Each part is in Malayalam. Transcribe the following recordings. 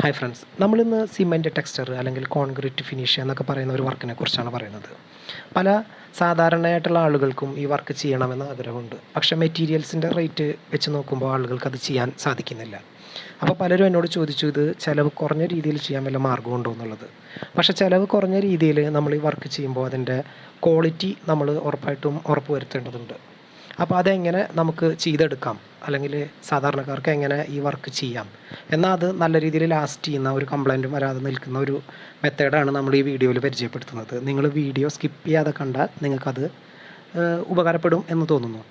ഹായ് ഫ്രണ്ട്സ് നമ്മളിന്ന് സിമെന്റ് ടെക്സ്ചർ അല്ലെങ്കിൽ കോൺക്രീറ്റ് ഫിനിഷ് എന്നൊക്കെ പറയുന്ന ഒരു വർക്കിനെ കുറിച്ചാണ് പറയുന്നത്. പല സാധാരണയായിട്ടുള്ള ആളുകൾക്കും ഈ വർക്ക് ചെയ്യണമെന്ന് ആഗ്രഹമുണ്ട്. പക്ഷെ മെറ്റീരിയൽസിന്റെ റേറ്റ് വെച്ച് നോക്കുമ്പോൾ ആളുകൾക്ക് അത് ചെയ്യാൻ സാധിക്കുന്നില്ല. അപ്പോൾ പലരും എന്നോട് ചോദിച്ചു ഇത് ചിലവ് കുറഞ്ഞ രീതിയിൽ ചെയ്യാൻ വല്ല മാർഗമുണ്ടോ എന്നുള്ളത്? പക്ഷേ ചിലവ് കുറഞ്ഞ രീതിയിൽ നമ്മൾ ഈ വർക്ക് ചെയ്യുമ്പോൾ അതിന്റെ ക്വാളിറ്റി നമ്മൾ ഉറപ്പായിട്ടും ഉറപ്പ് വരുത്തേണ്ടതുണ്ട് അപ്പോൾ അതെങ്ങനെ നമുക്ക് ചെയ്തെടുക്കാം? അല്ലെങ്കിൽ സാധാരണക്കാർക്ക് എങ്ങനെ ഈ വർക്ക് ചെയ്യാം? എന്നാൽ അത് നല്ല രീതിയിൽ ലാസ്റ്റ് ചെയ്യുന്ന ഒരു കംപ്ലൈന്റും വരാതെ നിൽക്കുന്ന ഒരു മെത്തേഡാണ് നമ്മൾ ഈ വീഡിയോയിൽ പരിചയപ്പെടുത്തുന്നത്. നിങ്ങൾ വീഡിയോ സ്കിപ്പ് ചെയ്യാതെ കണ്ടാൽ നിങ്ങൾക്കത് ഉപകാരപ്പെടും എന്ന് തോന്നുന്നു.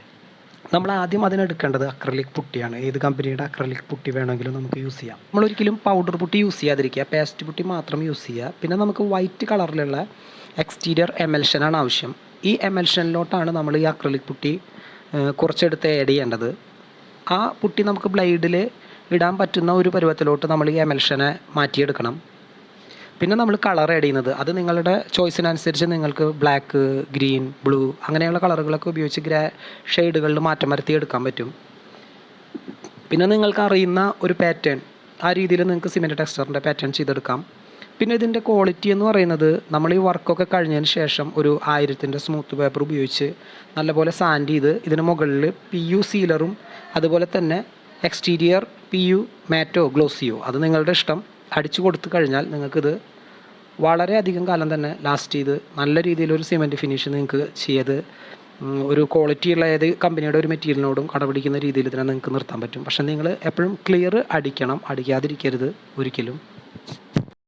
നമ്മൾ ആദ്യം അതിനെടുക്കേണ്ടത് അക്രലിക് പുട്ടിയാണ്. ഏത് കമ്പനിയുടെ അക്രലിക് പുട്ടി വേണമെങ്കിലും നമുക്ക് യൂസ് ചെയ്യാം. നമ്മൾ ഒരിക്കലും പൗഡർ പുട്ടി യൂസ് ചെയ്യാതിരിക്കുക. പേസ്റ്റ് പുട്ടി മാത്രം യൂസ് ചെയ്യുക. പിന്നെ നമുക്ക് വൈറ്റ് കളറിലുള്ള എക്സ്റ്റീരിയർ എമൽഷനാണ് ആവശ്യം. ഈ എമൽഷനിലോട്ടാണ് നമ്മൾ ഈ അക്രലിക് പുട്ടി കുറച്ചെടുത്ത് ആഡ് ചെയ്യേണ്ടത് ആ പുട്ടി നമുക്ക് ബ്ലൈഡിൽ ഇടാൻ പറ്റുന്ന ഒരു പരുവത്തിലോട്ട് നമ്മൾ ഈ എമൽഷനെ മാറ്റിയെടുക്കണം. പിന്നെ നമ്മൾ കളർ ആഡ് ചെയ്യുന്നത്. അത് നിങ്ങളുടെ ചോയ്സിനനുസരിച്ച് നിങ്ങൾക്ക് ബ്ലാക്ക് ഗ്രീൻ ബ്ലൂ അങ്ങനെയുള്ള കളറുകളൊക്കെ ഉപയോഗിച്ച് ഗ്രേ ഷെയ്ഡുകളിൽ മാറ്റം വരുത്തി എടുക്കാൻ പറ്റും. പിന്നെ നിങ്ങൾക്ക് അറിയുന്ന ഒരു പാറ്റേൺ ആ രീതിയിൽ നിങ്ങൾക്ക് സിമെന്റ് ടെക്സ്ചറിന്റെ പാറ്റേൺ ചെയ്തെടുക്കാം. പിന്നെ ഇതിന്റെ ക്വാളിറ്റി എന്ന് പറയുന്നത് നമ്മൾ ഈ വർക്കൊക്കെ കഴിഞ്ഞതിന് ശേഷം ഒരു ആയിരത്തിന്റെ സ്മൂത്ത് പേപ്പർ ഉപയോഗിച്ച് നല്ലപോലെ സാൻഡ് ചെയ്ത് ഇതിന് മുകളിൽ പി യു സീലറും അതുപോലെ തന്നെ എക്സ്റ്റീരിയർ പി യു മാറ്റോ ഗ്ലോസിയോ അത് നിങ്ങളുടെ ഇഷ്ടം അടിച്ചു കൊടുത്തു കഴിഞ്ഞാൽ നിങ്ങൾക്കിത് വളരെയധികം കാലം തന്നെ ലാസ്റ്റ് ചെയ്ത് നല്ല രീതിയിലൊരു സിമെന്റ് ഫിനിഷ് നിങ്ങൾക്ക് ചെയ്ത് ഒരു ക്വാളിറ്റി ഉള്ള ഏത് കമ്പനിയുടെ ഒരു മെറ്റീരിയലിനോടും കടപിടിക്കുന്ന രീതിയിൽ ഇതിനെ നിങ്ങൾക്ക് നിർത്താൻ പറ്റും. പക്ഷേ നിങ്ങൾ എപ്പോഴും ക്ലിയർ അടിക്കണം അടിക്കാതിരിക്കരുത് ഒരിക്കലും.